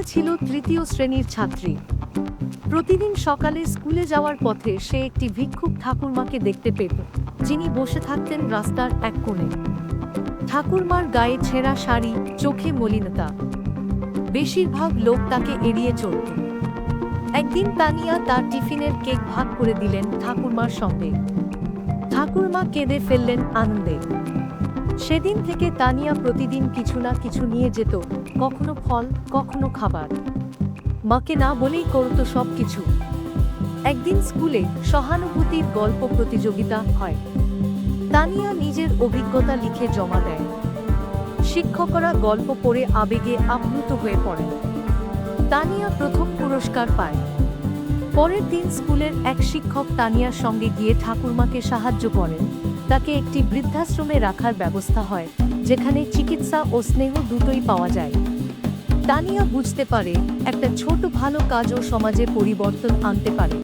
তানিয়া ছিল তৃতীয় শ্রেণির ছাত্রী। প্রতিদিন সকালে স্কুলে যাওয়ার পথে সে একটি ভিক্ষুক ঠাকুরমাকে দেখতে পেত, যিনি বসে থাকতেন রাস্তার এক কোণে। ঠাকুরমার গায়ে ছেঁড়া শাড়ি, চোখে মলিনতা। বেশিরভাগ লোক তাকে এড়িয়ে চলত। একদিন তানিয়া তার টিফিনের কেক ভাগ করে দিলেন ঠাকুরমার সঙ্গে। ঠাকুরমা কেঁদে ফেললেন আনন্দে। সেদিন থেকে তানিয়া প্রতিদিন কিছু না কিছু নিয়ে যেত, কখনো ফল, কখনো খাবার। মাকে না বলেই করতো সব কিছু একদিন স্কুলে সহানুভূতির গল্প প্রতিযোগিতা হয়। তানিয়া নিজের অভিজ্ঞতা লিখে জমা দেয়। শিক্ষকরা গল্প পড়ে আবেগে আপ্লুত হয়ে পড়েন তানিয়া প্রথম পুরস্কার পায়। পরের দিন স্কুলের এক শিক্ষক তানিয়ার সঙ্গে গিয়ে ঠাকুরমাকে সাহায্য করেন। তাকে একটি বৃদ্ধাশ্রমে রাখার ব্যবস্থা হয়, যেখানে চিকিৎসা ও স্নেহ দুটোই পাওয়া যায়। তানিয়া বুঝতে পারে একটা ছোট ভালো কাজও সমাজে পরিবর্তন আনতে পারে।